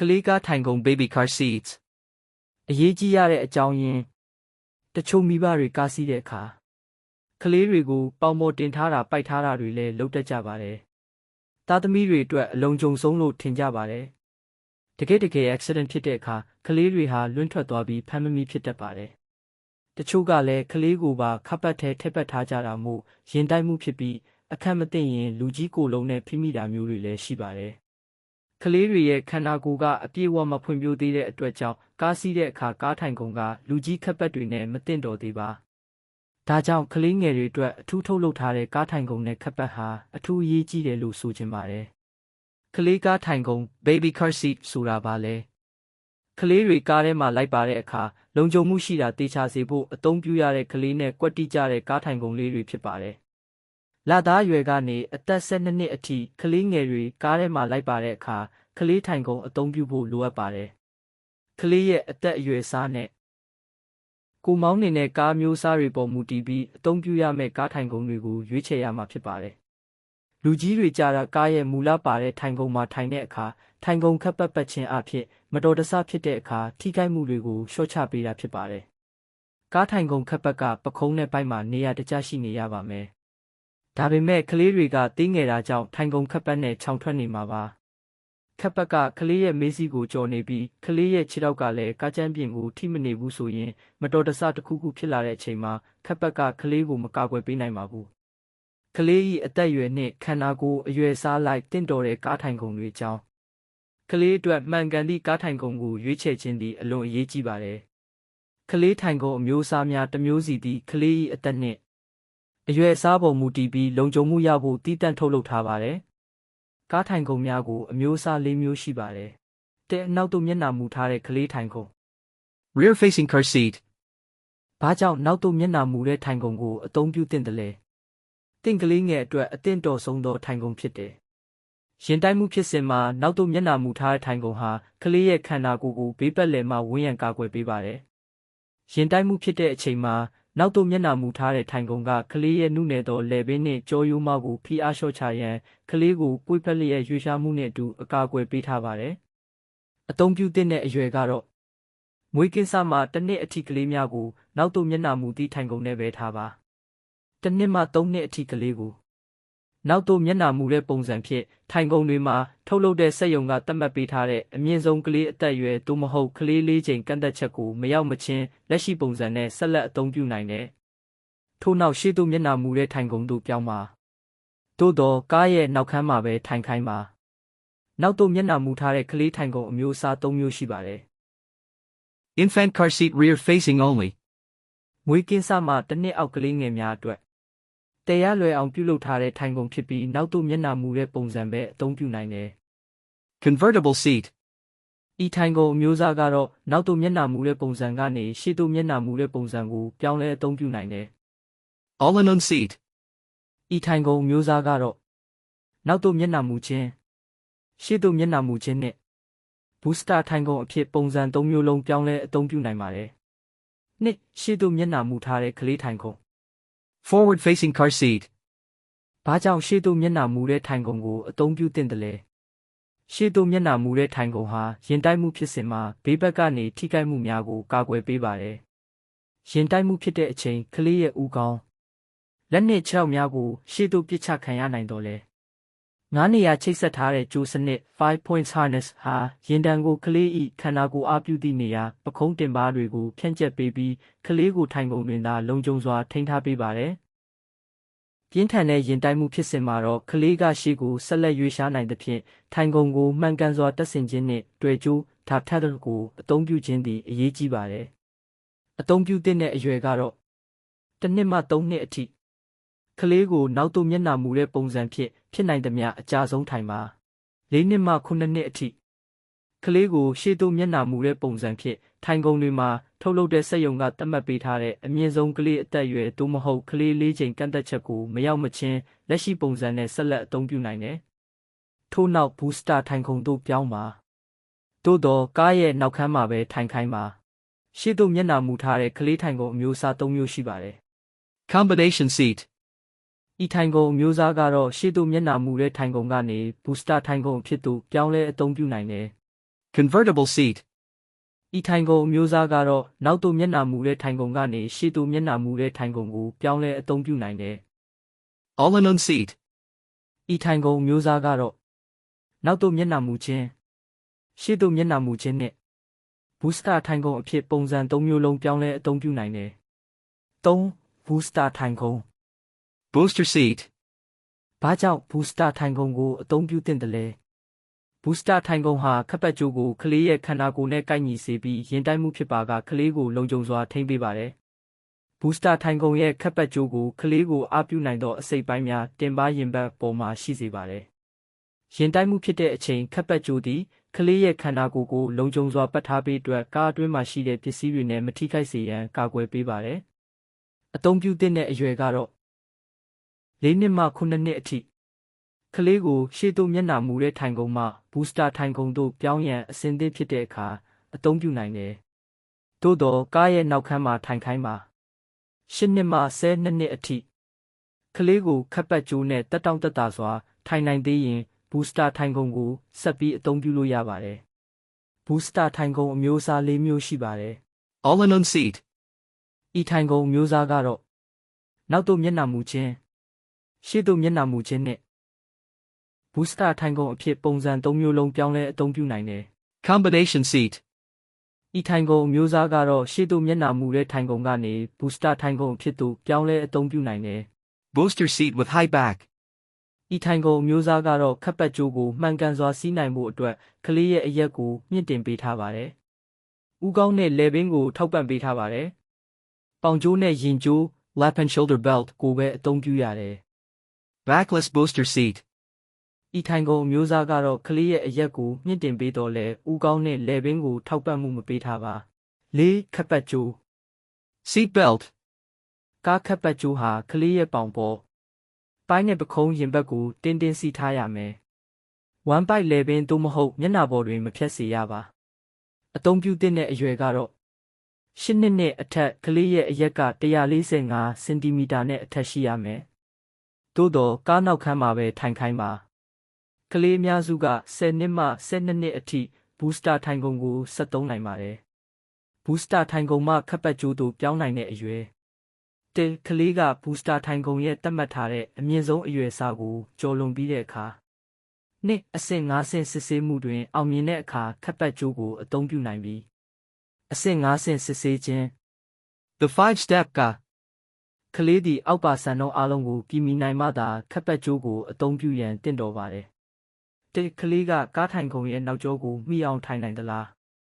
ကလေးကားထိုင်ကုန် baby car seats အရေးကြီးရတဲ့အကြောင်းရင်းတချို့မိဘတွေကားစီးတဲ့အခါကလေးတွေကိုပေါင်ပေါ်တင်ထားတာပိုက်ထားတာတွေလည်းလုပ်တတ်ကြပါတယ်။သားသမီးတွေအတွက်အလုံးကြုံဆုံးလို့ထင်ကြပါတယ်။တကယ်တကယ် accident ဖြစ်တဲ့အခါကလေးတွေဟာလွင့်ထွက်သွားပြီးဖမ်းမမိဖြစ်တတ်ပါတယ်။တချို့ကလည်းကလေးကိုပါခပ်ပတ်ထဲထည့်ပတ်ထားကြတာမို့ရင်တိုက်မှုဖြစ်ပြီးအခက်မသိရင်လူကြီးကိုယ်လုံးနဲ့ဖိမိတာမျိုးတွေလည်းရှိပါတယ်။ ကလေးတွေရဲ့ခန္ဓာကိုယ်ကအပြည့်အဝမဖွံ့ဖြိုးသေးတဲ့အတွက်ကြောင့်ကားစီးတဲ့အခါကားထိုင်ကုန်ကလူကြီးခပ်ပတ်တွေနဲ့မတင့်တော်သေးပါ။ဒါကြောင့်ကလေးငယ်တွေအတွက်အထူးထုတ်လုပ်ထားတဲ့ကားထိုင်ကုန်နဲ့ခပ်ပတ်ဟာအထူးအရေးကြီးတယ်လို့ဆိုချင်ပါတယ်။ကလေးကားထိုင်ကုန် baby car seat ဆိုတာပါလေ။ကလေးတွေကားထဲမှာလိုက်ပါတဲ့အခါလုံခြုံမှုရှိတာတေချာစေဖို့အသုံးပြုရတဲ့ကလေးနဲ့ကွက်တိကျတဲ့ကားထိုင်ကုန်လေးတွေဖြစ်ပါတယ်။ လာသားရွယ်ကနေအသက်12နှစ်အထိကလေးငယ်တွေကားထဲမှာလိုက်ပါတဲ့အခါကလေးထိုင်ကုန်အသုံးပြုဖို့လိုအပ်ပါတယ်။ကလေးရဲ့အသက်အရွယ်အစားနဲ့ကိုမောင်းနေတဲ့ကားမျိုးစားတွေပေါ်မူတည်ပြီးအသုံးပြုရမယ့်ကားထိုင်ကုန်တွေကိုရွေးချယ်ရမှာဖြစ်ပါတယ်။လူကြီးတွေကြာတာကားရဲ့မူလပါတဲ့ထိုင်ကုန်မှာထိုင်တဲ့အခါထိုင်ကုန်ခပ်ပတ်ပတ်ခြင်းအဖြစ်မတော်တဆဖြစ်တဲ့အခါထိခိုက်မှုတွေကိုလျှော့ချပေးတာဖြစ်ပါတယ်။ကားထိုင်ကုန်ခပ်ပတ်ကပခုံးနဲ့ပိုက်မှာနေရာတကျရှိနေရပါမယ်။ ဒါပေမဲ့ကလေးတွေကတင်းငယ်တာကြောင့်ထိုင်ကုန်ခပ်ပတ်နဲ့ခြောင်ထွက်နေမှာပါ။ခပ်ပတ်ကကလေးရဲ့မေးစီကိုကြော်နေပြီးကလေးရဲ့ခြေထောက်ကလည်းကားကျန်းပြင်ကိုထိမနေဘူးဆိုရင်မတော်တဆတစ်ခုခုဖြစ်လာတဲ့အချိန်မှာခပ်ပတ်ကကလေးကိုမကာကွယ်ပေးနိုင်ပါဘူး။ကလေး၏အသက်အရွယ်နှင့်ခန္ဓာကိုယ်အရွယ်စားလိုက်တင့်တော်တဲ့ကားထိုင်ကုန်တွေကြောင်းကလေးအတွက်မှန်ကန်သည့်ကားထိုင်ကုန်ကိုရွေးချယ်ခြင်းသည်အလွန်အရေးကြီးပါတယ်။ကလေးထိုင်ကုန်အမျိုးအစားများတစ်မျိုးစီသည့်ကလေး၏အသက်နှင့် အရွယ်အစားပေါ်မူတည်ပြီးလုံခြုံမှုရဖို့တည်တံ့ထုတ်လုပ်ထားပါတယ်။ကားထိုင်ကုန်များကိုအမျိုးအစား၄မျိုးရှိပါတယ်။တဲ့အနောက်သို့မျက်နှာမူထားတဲ့ကလေးထိုင်ကုန် Rear facing car seat. ။ဘာကြောင့်နောက်သို့မျက်နှာမူတဲ့ထိုင်ကုန်ကိုအသုံးပြုသင့်တယ်လဲ။တင့်ကလေးငယ်အတွက်အသင့်တော်ဆုံးသောထိုင်ကုန်ဖြစ်တယ်။ရင်တိုက်မှုဖြစ်စဉ်မှာနောက်သို့မျက်နှာမူထားတဲ့ထိုင်ကုန်ဟာကလေးရဲ့ခန္ဓာကိုယ်ကိုဘေးပတ်လည်မှဝန်းရံကာကွယ်ပေးပါတယ်။ရင်တိုက်မှုဖြစ်တဲ့အချိန်မှာ နောက်သို့မျက်နှာမူထားတဲ့ထိုင်ကုန်ကကလေးရဲ့နုနယ်သောလယ်ပင်နှင့်ကြောရိုးမကိုဖိအားလျှော့ချရန်ကလေးကိုပွေဖက်လျက်ရွေ့ရှားမှုနှင့်အတူအကာအကွယ်ပေးထားပါတယ်။အသုံးပြုသင့်တဲ့အရွယ်ကတော့မွေးကင်းစမှတစ်နှစ်အထိကလေးများကိုနောက်သို့မျက်နှာမူသည့်ထိုင်ကုန်နဲ့ပဲထားပါ။တစ်နှစ်မှသုံးနှစ်အထိကလေးကို နောက်သို့မျက်နှာမူတဲ့ပုံစံဖြင့်ထိုင်ကုန်တွေမှာထုတ်လုပ်တဲ့စက်ယုံကသတ်မှတ်ပေးထားတဲ့အမြင့်ဆုံးကလေးအသက်အရွယ်သို့မဟုတ်ကလေးလေးချိန်ကန့်သက်ချက်ကိုမရောက်မချင်းလက်ရှိပုံစံနဲ့ဆက်လက်အသုံးပြုနိုင်တယ်။ထို့နောက်ရှေ့သို့မျက်နှာမူတဲ့ထိုင်ကုန်သို့ပြောင်းပါ။သို့တော့ကားရဲ့နောက်ခန်းမှာပဲထိုင်ခိုင်းပါ။နောက်သို့မျက်နှာမူထားတဲ့ကလေးထိုင်ကုန်အမျိုးအစား၃မျိုးရှိပါတယ်။ Infant car seat rear facing only. မွေးကင်းစမှတစ်နှစ်အောက်ကလေးငယ်များအတွက် တရားလွယ်အောင်ပြုလုပ်ထားတဲ့ထိုင်ကုန်ဖြစ်ပြီးနောက်သို့မျက်နှာမူတဲ့ပုံစံပဲအသုံးပြုနိုင်တယ် Convertible seat. ။ဤထိုင်ကုန်အမျိုးအစားကတော့နောက်သို့မျက်နှာမူတဲ့ပုံစံကနေရှေ့သို့မျက်နှာမူတဲ့ပုံစံကိုပြောင်းလဲအသုံးပြုနိုင်တယ် All in on seat. ။ဤထိုင်ကုန်အမျိုးအစားကတော့နောက်သို့မျက်နှာမူခြင်းရှေ့သို့မျက်နှာမူခြင်းနဲ့ဘူစတာထိုင်ကုန်အဖြစ်ပုံစံ၃မျိုးလုံးပြောင်းလဲအသုံးပြုနိုင်ပါတယ်။နှစ်ရှေ့သို့မျက်နှာမူထားတဲ့ကလေးထိုင်ကုန် Forward facing car seat. ။ဘာကြောင့်ရှေ့သို့မျက်နှာမူတဲ့ထိုင်ကုန်ကိုအသုံးပြုသင့်တယ်လဲ။ရှေ့သို့မျက်နှာမူတဲ့ထိုင်ကုန်ဟာရင်တိုက်မှုဖြစ်စဉ်မှာဘေးဘက်ကနေထိခိုက်မှုများကိုကာကွယ်ပေးပါတယ်။ရင်တိုက်မှုဖြစ်တဲ့အချိန်ကလေးရဲ့ဦးခေါင်းလက်နှင့်ခြေထောက်များကိုရှေ့သို့ပစ်ချခံရနိုင်တော့လဲ။ ငါးနေရာချိတ်ဆက်ထားတဲ့ကြိုးစနစ်5 points harness ဟာရင်တံကိုကလေး၏ခန္ဓာကိုယ်အားပြုသည့်နေရာပခုံးတင်ပါးတွေကိုဖြန့်ကျက်ပေးပြီးကလေးကိုထိုင်ကုန်တွင်သာလုံခြုံစွာထိန်းထားပေးပါတယ်။ပြင်းထန်တဲ့ရင်တိုက်မှုဖြစ်စဉ်မှာတော့ကလေးကရှေ့ကိုဆက်လက်ရွေ့ရှားနိုင်သဖြင့်ထိုင်ကုန်ကိုမှန်ကန်စွာတက်ဆင်ခြင်းနှင့်တွေ့ကြိုးဓာတ်ထက်ကိုအသုံးပြုခြင်းသည်အရေးကြီးပါတယ်။အသုံးပြုတဲ့အရွယ်ကတော့တစ်နှစ်မှသုံးနှစ်အထိ ကလေးကိုနောက်သို့မျက်နှာမူတဲ့ပုံစံဖြင့်ဖြစ်နိုင်သမျှအကြဆုံးထိုင်ပါ၄နှစ်မှ9နှစ်အထိကလေးကိုရှေ့သို့မျက်နှာမူတဲ့ပုံစံဖြင့်ထိုင်ကုန်တွေမှာထုတ်လုပ်တဲ့စက်ယုံကသတ်မှတ်ပေးထားတဲ့အမြင့်ဆုံးကလေးအသက်အရွယ်သို့မဟုတ်ကလေးလေးချိန်ကန့်သက်ချက်ကိုမရောက်မချင်းလက်ရှိပုံစံနဲ့ဆက်လက်အသုံးပြုနိုင်တယ်။ထို့နောက်ဘူစတာထိုင်ကုန်သို့ပြောင်းပါ။သို့တော့ကားရဲ့နောက်ခန်းမှာပဲထိုင်ခိုင်းပါ။ရှေ့သို့မျက်နှာမူထားတဲ့ကလေးထိုင်ကုန်အမျိုးအစား၃မျိုးရှိပါတယ်။ Combination seat. ဤထိုင်ကုန်အမျိုးအစားကတော့ရှေ့သို့မျက်နှာမူတဲ့ထိုင်ကုန်ကနေဘူစတာထိုင်ကုန်အဖြစ်သို့ပြောင်းလဲအသုံးပြုနိုင်တယ် Convertible seat. ဤထိုင်ကုန်အမျိုးအစားကတော့နောက်သို့မျက်နှာမူတဲ့ထိုင်ကုန်ကနေရှေ့သို့မျက်နှာမူတဲ့ထိုင်ကုန်ကိုပြောင်းလဲအသုံးပြုနိုင်တယ် All-in-one seat. ။ဤထိုင်ကုန်အမျိုးအစားကတော့နောက်သို့မျက်နှာမူခြင်းရှေ့သို့မျက်နှာမူခြင်းနဲ့ဘူစတာထိုင်ကုန်အဖြစ်ပုံစံ၃မျိုးလုံးပြောင်းလဲအသုံးပြုနိုင်တယ်။၃ဘူစတာထိုင်ကုန် Booster seat. ။ဘာကြောင့်ဘူစတာထိုင်ကုန်ကိုအသုံးပြုသင့်တယ်လဲ။ဘူစတာထိုင်ကုန်ဟာခပ်ပတ်ကြိုးကိုကလေးရဲ့ခန္ဓာကိုယ်နဲ့ကိုက်ညီစေပြီးရင်တိုက်မှုဖြစ်ပါကကလေးကိုလုံခြုံစွာထိန်းပေးပါတယ်။ဘူစတာထိုင်ကုန်ရဲ့ခပ်ပတ်ကြိုးကိုကလေးကိုအားပြုနိုင်သောအစိတ်ပိုင်းများတင်ပါရင်ဘတ်ပေါ်မှာရှိစေပါတယ်။ရင်တိုက်မှုဖြစ်တဲ့အချိန်ခပ်ပတ်ကြိုးသည်ကလေးရဲ့ခန္ဓာကိုယ်ကိုလုံခြုံစွာပတ်ထားပေးအတွက်ကားအတွင်းမှာရှိတဲ့ပစ္စည်းတွေနဲ့မထိခိုက်စေရန်ကာကွယ်ပေးပါတယ်။အသုံးပြုသင့်တဲ့အရွယ်ကတော့ ၄နှစ်မှ9နှစ်အထိကလေးကိုရှေ့သို့မျက်နှာမူတဲ့ထိုင်ကုန်မှဘူစတာထိုင်ကုန်သို့ပြောင်းရန်အဆင်သင့်ဖြစ်တဲ့အခါအသုံးပြုနိုင်တယ်။သို့တော့ကားရဲ့နောက်ခန်းမှာထိုင်ခိုင်းပါ၈နှစ်မှ12နှစ်အထိကလေးကိုခပ်ပတ်ကြိုးနဲ့တက်တောင့်တက်တာစွာ ထိုင်နိုင်သေးရင်ဘူစတာထိုင်ကုန်ကိုဆက်ပြီးအသုံးပြုလို့ရပါတယ်။ဘူစတာထိုင်ကုန်အမျိုးအစား၄မျိုးရှိပါတယ် All-in-one seat. ။ဤထိုင်ကုန်အမျိုးအစားကတော့နောက်သို့မျက်နှာမူခြင်း ရှေ့သို့မျက်နှာမူခြင်းနဲ့ဘူစတာထိုင်ကုန်အဖြစ်ပုံစံ၃မျိုးလုံးပြောင်းလဲအသုံးပြုနိုင်တယ် Combination seat. ။ဤထိုင်ကုန်အမျိုးအစားကတော့ရှေ့သို့မျက်နှာမူတဲ့ထိုင်ကုန်ကနေဘူစတာထိုင်ကုန်အဖြစ်သို့ပြောင်းလဲအသုံးပြုနိုင်တယ် Booster seat with high back. ။ဤထိုင်ကုန်အမျိုးအစားကတော့ခပ်ပတ်ကြိုးကိုမှန်ကန်စွာစီးနိုင်မှုအတွက်ကလေးရဲ့အရက်ကိုမြင့်တင်ပေးထားပါတယ်။ဥကောင်းနဲ့လယ်ဘင်းကိုထောက်ပံ့ပေးထားပါတယ်။ပေါင်ကြိုးနဲ့ရင်ကြိုး lap and shoulder belt ကိုပဲအသုံးပြုရတယ်။ Backless booster seat. ဤထိုင်ကုန်အမျိုးအစားကတော့ကလေးရဲ့အရက်ကိုမြင့်တင်ပေးတော့လဲဥကောင်းနဲ့လယ်ဘင်းကိုထောက်ပံ့မှုမပေးထားပါလေးခပ်ပတ်ကြိုး Seat belt. ကားခပ်ပတ်ကြိုးဟာကလေးရဲ့ပေါင်ပေါ်ပိုင်းနဲ့ပခုံးရင်ဘတ်ကိုတင်းတင်းစီထားရမယ်ဝမ်ပိုက်လယ်ဘင်းသို့မဟုတ်မျက်နှာပေါ်တွင်မဖြတ်စေရပါအသုံးပြုသင့်တဲ့အရွယ်ကတော့ရှစ်နှစ်နဲ့အထက်ကလေးရဲ့အရက်က145စင်တီမီတာနဲ့အထက်ရှိရမယ် သို့တော့ကားနောက်ခန်းမှာပဲထိုင်ခိုင်းပါကလေးအများစုက10နှစ်မှ12နှစ်အထိဘူစတာထိုင်ကုန်ကို73နိုင်ပါတယ်။ဘူစတာထိုင်ကုန်မှခပ်ပတ်ကြိုးသို့ပြောင်းနိုင်တဲ့အရွယ်တဲကလေးကဘူစတာထိုင်ကုန်ရဲ့သတ်မှတ်ထားတဲ့အမြင့်ဆုံးအရွယ်အစားကိုကျော်လွန်ပြီးတဲ့အခါနှစ်အဆင့်5ဆင့်စစ်ဆေးမှုတွင် အောင်မြင်တဲ့အခါခပ်ပတ်ကြိုးကိုအသုံးပြုနိုင်ပြီးအဆင့်5ဆင့်စစ်ဆေးခြင်း The five step ka. ကလေးသည်အောက်ပါဆန်သောအားလုံးကိုပြည်မီနိုင်မှသာခပ်ပတ်ကြိုးကိုအသုံးပြုရန်တင့်တော်ပါတယ်။တစ်ကလေးကကားထိုင်ကုန်ရဲ့နောက်ကျောကိုမိအောင်ထိုင်နိုင်သလား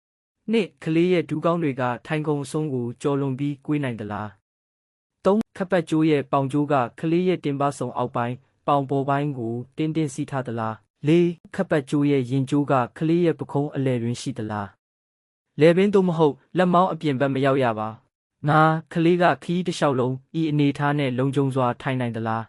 ။နှစ်ကလေးရဲ့ဒူးကောင်းတွေကထိုင်ကုန်အဆုံးကိုကျော်လွန်ပြီးကွေးနိုင်သလား။သုံးခပ်ပတ်ကြိုးရဲ့ပေါင်ကြိုးကကလေးရဲ့တင်ပါဆုံအောက်ပိုင်းပေါင်ပေါ်ပိုင်းကိုတင်းတင်းစီးထားသလား။လေးခပ်ပတ်ကြိုးရဲ့ရင်ကြိုးကကလေးရဲ့ပခုံးအလယ်တွင်ရှိသလား။လေဘင်းသို့မဟုတ်လက်မောင်းအပြင်ဘက်မရောက်ရပါ။ ငါကလေးကခီးတစ်လျှောက်လုံးဤအနေထားနဲ့လုံခြုံစွာထိုင်နိုင်သလား